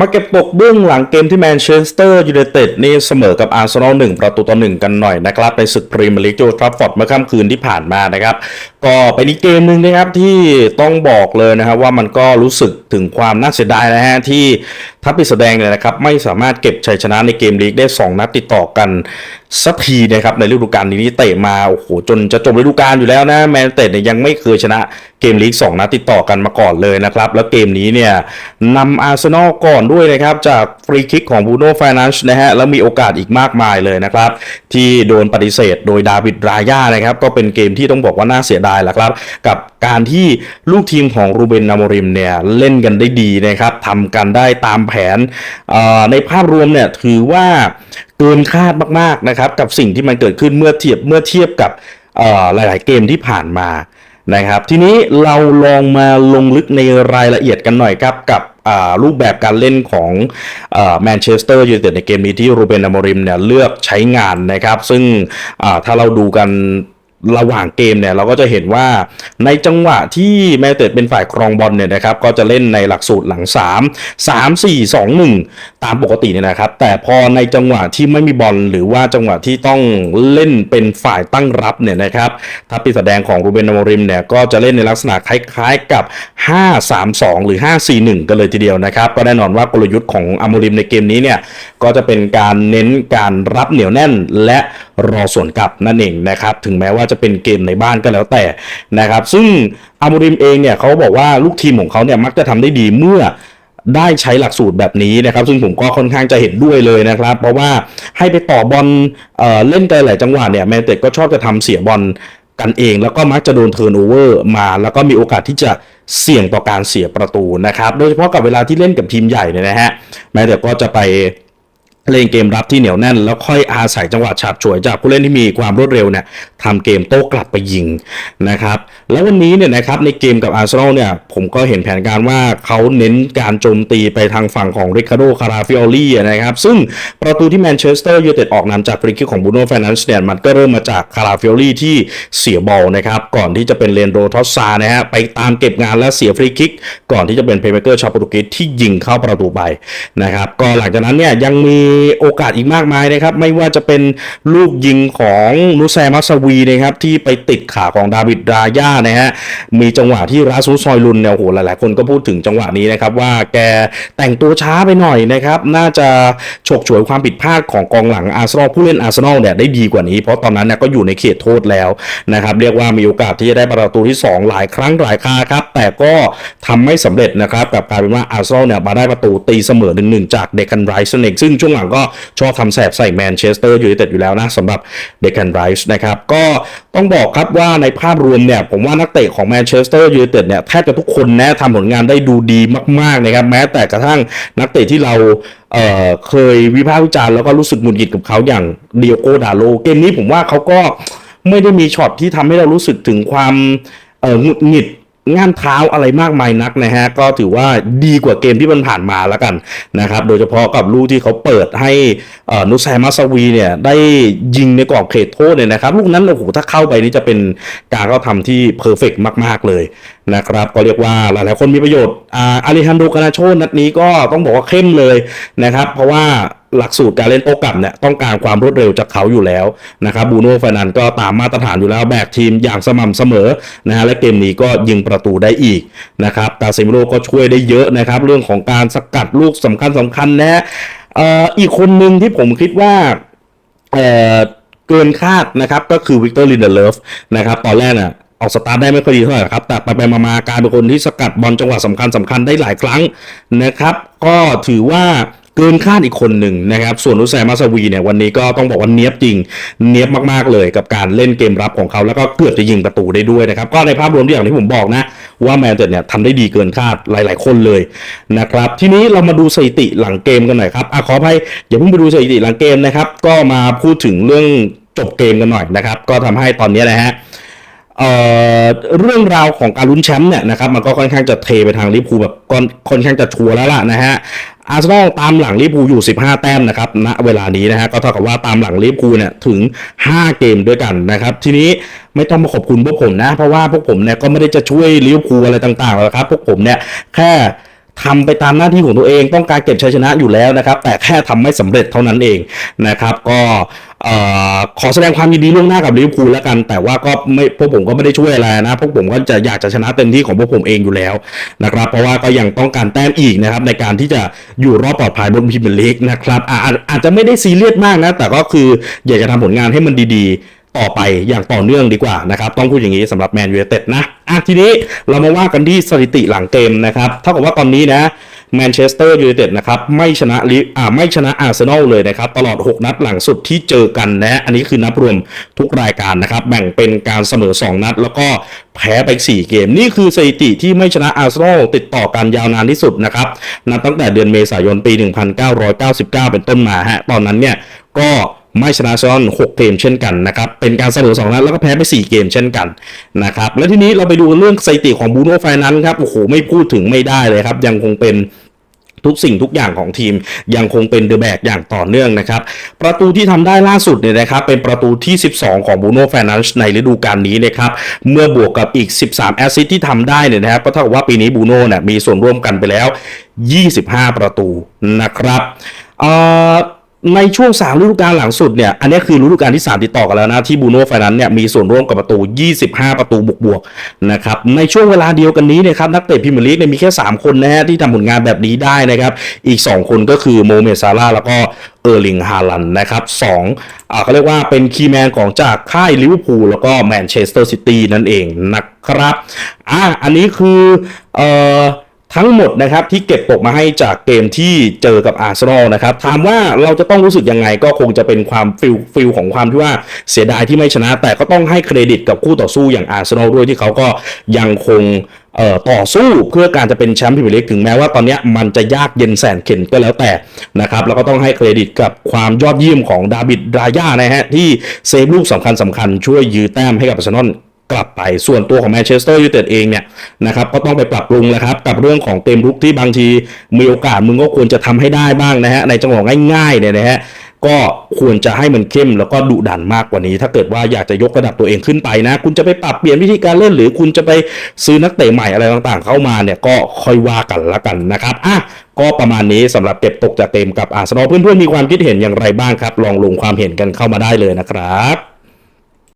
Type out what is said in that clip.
มาเก็บตกเบื้องหลังเกมที่แมนเชสเตอร์ยูไนเต็ดนี่เสมอกับอาร์เซนอลหนึ่งประตูต่อหนึ่งกันหน่อยนะครับ ในศึกพรีเมียร์ลีกโจทรัฟฟอร์ดเมื่อค่ำคืนที่ผ่านมานะครับ ก็เป็นอีกเกมหนึ่งนะครับที่ต้องบอกเลยนะครับว่ามันก็รู้สึกถึงความน่าเสียดายนะฮะที่ทัพปิแสดงเนี่ยนะครับ ไม่สามารถเก็บชัยชนะในเกมลีกได้ 2 นัดติดต่อกัน สักทีนะครับในฤดูกาลนี้เตะมาโอ้โหจนจะจบฤดูกาลอยู่แล้วนะแมนเตดเนี่ยยังไม่เคยชนะเกมลีก2นัดติดต่อกันมาก่อนเลยนะครับ แล้วเกมนี้เนี่ยนำอาร์เซนอลก่อนด้วยนะครับจากฟรีคิกของบูโน่ฟ n น n ชนะฮะแล้วมีโอกาสอีกมากมายเลยนะครับ ที่โดนปฏิเสธโดยดาวิดรายานะครับก็เป็นเกมที่ต้องบอกว่าน่าเสียดายแหละครับ กับการที่ลูกทีมของรูเบนนามริมเนี่ยเล่นกันได้ดีนะครับทำกันได้ตามแผนในภาพรวมเนี่ยถือว่า เกินคาดมากๆนะครับ กับสิ่งที่มันเกิดขึ้นเมื่อเทียบเมื่อเทียบกับหลาย ๆ เกมที่ผ่านมานะครับ ทีนี้เราลองมาลงลึกในรายละเอียดกันหน่อยครับกับรูปแบบการเล่นของแมนเชสเตอร์ยูไนเต็ดในเกมนี้ที่รูเบนอมริมเนี่ยเลือกใช้งานนะครับ ซึ่งถ้าเราดูกัน ระหว่างเกมเนี่ยเราก็จะเห็นว่าในจังหวะที่แมนเต็ดเป็นฝ่ายครองบอลเนี่ยนะครับก็จะเล่นในหลักสูตรหลัง 3 3 4 2 1 ตามปกติเนี่ยนะครับ แต่พอในจังหวะที่ไม่มีบอลหรือว่าจังหวะที่ต้องเล่นเป็นฝ่ายตั้งรับเนี่ยนะครับทัพปีแสดงของรูเบนอามริมเนี่ยก็จะเล่นในลักษณะคล้ายๆกับ 5 3 2 หรือ 5 4 1 กันเลยทีเดียวนะครับ ก็แน่นอนว่ากลยุทธ์ของอมริมในเกมนี้เนี่ยก็จะเป็นการเน้นการรับเหนียวแน่นและรอส่วนกลับนั่นเองนะครับถึงแม้ว่าจะจะเป็นเกมในบ้านก็แล้วแต่นะครับ ซึ่งอามูริมเองเนี่ยเขาบอกว่าลูกทีมของเขาเนี่ยมักจะทำได้ดีเมื่อได้ใช้หลักสูตรแบบนี้นะครับ ซึ่งผมก็ค่อนข้างจะเห็นด้วยเลยนะครับ เพราะว่าให้ไปต่อบอลเเล่นกันหลายจังหวะเนี่ยแมนเต็ดก็ชอบจะทำเสียบอลกันเองแล้วก็มักจะโดนเทิร์นโอเวอร์มา แล้วก็มีโอกาสที่จะเสี่ยงต่อการเสียประตูนะครับ โดยเฉพาะกับเวลาที่เล่นกับทีมใหญ่เนี่ยนะฮะแมนเต็ดก็จะไป เล่นเกมรับที่เหนียวแน่น แล้วค่อยอาศัยจังหวะฉาบฉวยจากผู้เล่นที่มีความรวดเร็วเนี่ยทำเกมโต้กลับไปยิงนะครับ แล้ววันนี้เนี่ยนะครับในเกมกับอาร์เซนอลเนี่ยผมก็เห็นแผนการว่าเขาเน้นการโจมตีไปทางฝั่งของริคาร์โดคาราฟิโอลี่นะครับซึ่งประตูที่แมนเชสเตอร์ยูไนเต็ดออกนำจากฟรีคิกของบูโน่แฟนันส์เนี่ยมันก็เริ่มมาจากคาราฟิโอลี่ที่เสียบอลนะครับก่อนที่จะเป็นเลนโดทอสซานะฮะไปตามเก็บงานและเสียฟรีคิกก่อนที่จะเป็นเพย์เมเกอร์ชาวโปรตุเกสที่ยิงเข้าประตูไปนะครับก็หลังจากนั้นเนี่ยยังมีโอกาสอีกมากมายนะครับ ไม่ว่าจะเป็นลูกยิงของนูแซมัสวีนะครับที่ไปติดขาของดาวิดรายานะฮะมีจังหวะที่ราซูซอยลุนเนี่ยโอ้โหหลายๆคนก็พูดถึงจังหวะนี้นะครับว่าแกแต่งตัวช้าไปหน่อยนะครับ น่าจะฉกฉวยความผิดพลาดของกองหลังอาร์เซนอลผู้เล่นอาร์เซนอลเนี่ยได้ดีกว่านี้ เพราะตอนนั้นเนี่ยก็อยู่ในเขตโทษแล้วนะครับเรียกว่ามีโอกาสที่จะได้ประตูที่ 2 หลายครั้งหลายคราครับ แต่ก็ทำไม่สำเร็จนะครับกับกลารเป็นว่าอาร์เซนอลเนี่ยมาได้ประตูตีเสมอหนึ่งหนึ่งจากเดคันไรส์เองซึ่งช่วงหลังก็ชอบทำแสบใส่แมนเชสเตอร์ยูไนเต็ดอยู่แล้วนะสำหรับเดคันไรส์นะครับก็ต้องบอกครับว่าในภาพรวมเนี่ยผมว่านักเตะของแมนเชสเตอร์ยูไนเต็ดเนี่ยแทบจะทุกคนนะทำผลงานได้ดูดีมากๆนะครับแม้แต่กระทั่งนักเตะที่เราเเคยวิพากษ์วิจารณ์แล้วก็รู้สึกหงุดหงิดกับเขาอย่างเดียโกดาโลเกมนี้ผมว่าเขาก็ไม่ได้มีช็อตที่ทำให้เรารู้สึกถึงความหงุดหงิด งานเท้าอะไรมากมายนักนะฮะก็ถือว่าดีกว่าเกมที่มันผ่านมาแล้วกันนะครับโดยเฉพาะกับลูกที่เขาเปิดให้นุสแซมัสวีเนี่ยได้ยิงในกรอบเขตโทษเนี่ยนะครับลูกนั้นโอ้โหถ้าเข้าไปนี่จะเป็นการเข้าทำที่เพอร์เฟกมาก ๆ เลยนะครับก็เรียกว่าหลายๆคนมีประโยชน์อ่าอาริฮันโดกานาโชนัดนี้ก็ต้องบอกว่าเข้มเลยนะครับ เพราะว่าหลักสูตรการเล่นโต้กลับเนี่ยต้องการความรวดเร็วจากเขาอยู่แล้วนะครับบูโน่ฟนันก็ตามมาตรฐานอยู่แล้วแบกทีมอย่างสม่ำเสมอนะฮะและเกมนี้ก็ยิงประตูได้อีกนะครับกาเซมิโรก็ช่วยได้เยอะนะครับ เรื่องของการสกัดลูกสำคัญสำคัญนะฮะอีกคนหนึ่งที่ผมคิดว่าเเกินคาดนะครับก็คือวิกเตอร์ลินเดเลฟนะครับตอนแรกน่ะ ออกสตาร์ทได้ไม่ค่อยดีเท่าไหร่ครับแต่ไปไปมาๆกายเป็นคนที่สกัดบอลจังหวะสำคัญสำคัญได้หลายครั้งนะครับ ก็ถือว่าเกินคาดอีกคนหนึ่งนะครับ ส่วนอุสแซมาสวีเนี่ยวันนี้ก็ต้องบอกว่าเนี้ยบจริง เนี้ยบมากๆเลยกับการเล่นเกมรับของเขาแล้วก็เกือบจะยิงประตูได้ด้วยนะครับ ก็ในภาพรวมที่อย่างที่ผมบอกนะ ว่าแมนเต็ดเนี่ยทำได้ดีเกินคาดหลาย ๆ คนเลยนะครับ ทีนี้เรามาดูสถิติหลังเกมกันหน่อยครับอขออภัยอย่าเพิ่งไปดูสถิติหลังเกมนะครับ ก็มาพูดถึงเรื่องจบเกมกันหน่อยนะครับ ก็ทำให้ตอนนี้นะฮะ เเรื่องราวของการลุ้นแชมป์เนี่ยนะครับมันก็ค่อนข้างจะเทไปทางลิเวอร์พูแบบค่อนค่อนข้างจะชัวร์แล้วล่ะนะฮะอาร์เซนอลตามหลังลิเวอร์พูอยู่ 15 แต้มนะครับณเวลานี้นะฮะก็เท่ากับว่าตามหลังลิเวอร์พูเนี่ยถึง 5 เกมด้วยกันนะครับทีนี้ไม่ต้องมาขอบคุณพวกผมนะ เพราะว่าพวกผมเนี่ยก็ไม่ได้จะช่วยลิเวอร์พูลอะไรต่างๆหรอกครับ พวกผมเนี่ยแค่ทำไปตามหน้าที่ของตัวเองต้องการเก็บชัยชนะอยู่แล้วนะครับ แต่แค่ทำไม่สำเร็จเท่านั้นเองนะครับ ก็ ขอแสดงความยินดีล่วงหน้ากับลิเวอร์พูลแล้วกัน แต่ว่าก็ไม่พวกผมก็ไม่ได้ช่วยอะไรนะพวกผมก็จะอยากจะชนะเต็มที่ของพวกผมเองอยู่แล้วนะครับ เพราะว่าก็ยังต้องการแต้มอีกนะครับในการที่จะอยู่รอบปลอดภัยบนพรีเมียร์ลีกนะครับอาอาจจะไม่ได้ซีเรียสมากนะ แต่ก็คืออยากจะทำผลงานให้มันดีๆ ต่อไปอย่างต่อเนื่องดีกว่านะครับ ต้องพูดอย่างนี้สำหรับแมนยู i นเต็ดนะอะทีนี้เรามาว่ากันที่สถิติหลังเกมนะครับเท่ากับว่าตอนนี้นะ แมนเชสเตอร์ยูไนเต็ดนะครับไม่ชนะลิอ่าไม่ชนะอาร์เซนอลเลยนะครับ ตลอด 6 นัดหลังสุดที่เจอกันนะอันนี้คือนับรวมทุกรายการนะครับ แบ่งเป็นการเสมอ 2 นัด แล้วก็แพ้ไป 4 เกม นี่คือสถิติที่ไม่ชนะอาร์เซนอลติดต่อกันยาวนานที่สุดนะครับนับตั้งแต่เดือนเมษายนปี 1999 เป็นต้นมาฮะตอนนั้นเนี่ยก็ ไม่ชนะอร์เซนอล6เกมเช่นกันนะครับ เป็นการเสมอ2นัดแล้วก็แพ้ไป 4 เกมเช่นกันนะครับ และทีนี้เราไปดูเรื่องสถิติของบูโน่ไฟนั้นครับ โอ้โห ไม่พูดถึงไม่ได้เลยครับ ยังคงเป็นทุกสิ่งทุกอย่างของทีมยังคงเป็นเดอะแบกอย่างต่อเนื่องนะครับ ประตูที่ทำได้ล่าสุดเนี่ยนะครับ เป็นประตูที่ 12 ของบูโน่ไฟนันในฤดูกาลนี้นะครับ เมื่อบวกกับอีก 13 แอสซิสต์ที่ทำได้เนี่ยนะครับก็เท่ากับว่าปีนี้บูโน่เนี่ยมีส่วนร่วมกันไปแล้ว 25 ประตูนะครับเอ่อ ในช่วง3ฤดูกาลหลังสุดเนี่ย อันนี้คือฤดูกาลที่ 3 ติดต่อกันแล้วนะ ที่บูโน่ไฟนั้นเนี่ยมีส่วนร่วมกับประตู 25 ประตูบวกๆนะครับ ในช่วงเวลาเดียวกันนี้เนะครับ นักเตะพรีเมียร์ลีกเนี่ยมีแค่ 3 คนนะฮะที่ทำผลงานแบบนี้ได้นะครับ อีก 2 คนก็คือโมเมซาร่าแล้วก็เออร์ลิงฮาลันนะครับสองอ่าเขาเรียกว่าเป็นคีย์แมนของจากค่ายลิเวอร์พูลแล้วก็แมนเชสเตอร์ซิตี้นั่นเองนะครับอ่าอันนี้คือเอ่อ ทั้งหมดนะครับที่เก็บตกมาให้จากเกมที่เจอกับอาร์เซนอลนะครับถามว่าเราจะต้องรู้สึกยังไงก็คงจะเป็นความฟิลฟิลของความที่ว่าเสียดายที่ไม่ชนะ แต่ก็ต้องให้เครดิตกับคู่ต่อสู้อย่างอาร์เซนอลด้วยที่เขาก็ยังคงเอ่อต่อสู้เพื่อการจะเป็นแชมป์พรีเมียร์ลีกถึงแม้ว่าตอนเนี้ยมันจะยากเย็นแสนเข็ญก็แล้วแต่นะครับแล้วก็ต้องให้เครดิตกับความยอดเยี่ยมของดาวิดรายานะฮะที่เซฟลูกสำคัญสำคัญๆช่วยยื้อแต้มให้กับอาร์เซนอล กลับไปส่วนตัวของแมนเชสเตอร์ยูไนเต็ดเองเนี่ยนะครับก็ต้องไปปรับปรุงแล้วครับกับเรื่องของเต็มรุกที่บางทีมีโอกาสมึงก็ควรจะทำให้ได้บ้างนะฮะในจังหวะง่ายๆเนี่ยนะฮะก็ควรจะให้มันเข้มแล้วก็ดุดันมากกว่านี้ ถ้าเกิดว่าอยากจะยกระดับตัวเองขึ้นไปนะ คุณจะไปปรับเปลี่ยนวิธีการเล่น หรือคุณจะไปซื้อนักเตะใหม่อะไรต่างๆ เข้ามาเนี่ยก็ค่อยว่ากันละกันนะครับอะก็ประมาณนี้สำหรับเก็บตกจากเต็มกับอาร์เซนอลเพื่อนๆมีความคิดเห็นอย่างไรบ้างครับ ลองลงความเห็นกันเข้ามาได้เลยนะครับ